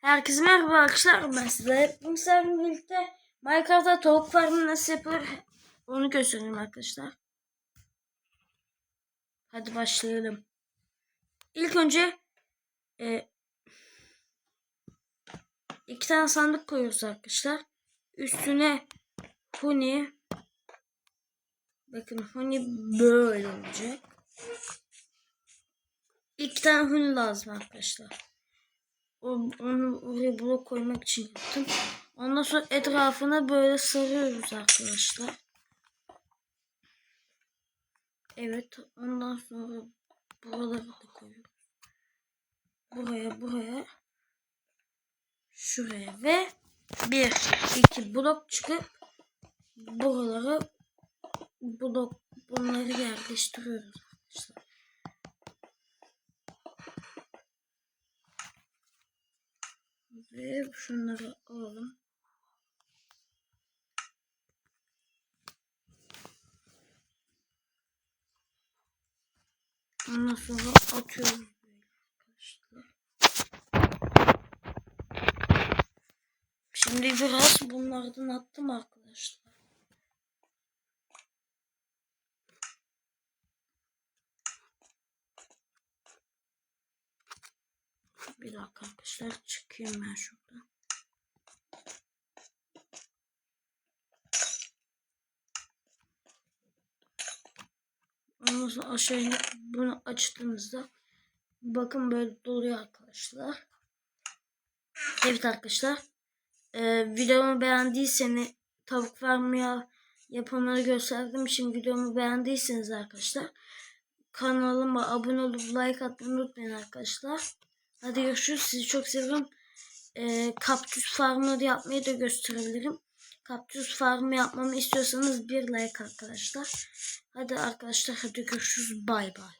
Herkese merhaba arkadaşlar ben size sizlerle birlikte Minecraft'ta tavuk farmı nasıl yapılır onu göstereyim arkadaşlar. Hadi başlayalım. İlk önce e, iki tane sandık koyuyoruz arkadaşlar. Üstüne huni bakın huni böyle olacak. İki tane huni lazım arkadaşlar. Onu oraya blok koymak için yaptım. Ondan sonra etrafına böyle sarıyoruz arkadaşlar. Evet ondan sonra buraları da koyuyoruz. Buraya buraya şuraya ve bir iki blok çıkıp buralara blok bunları yerleştiriyoruz arkadaşlar. Ve şunları alalım. Ondan sonra arkadaşlar. Şimdi biraz bunlardan attım arkadaşlar. Bir dakika arkadaşlar çıkayım ben şuradan. Ondan sonra aşağı inip bunu açtığımızda bakın böyle doluyor arkadaşlar. Evet arkadaşlar. Ee, videomu beğendiyseniz tavuk farmı yapımını gösterdim. Şimdi videomu beğendiyseniz arkadaşlar kanalıma abone olup like atmayı unutmayın arkadaşlar. Hadi görüşürüz. Sizi çok seviyorum. Ee, kaktüs farmları yapmayı da gösterebilirim. Kaktüs farmı yapmamı istiyorsanız bir like arkadaşlar. Hadi arkadaşlar hadi görüşürüz. Bay bay.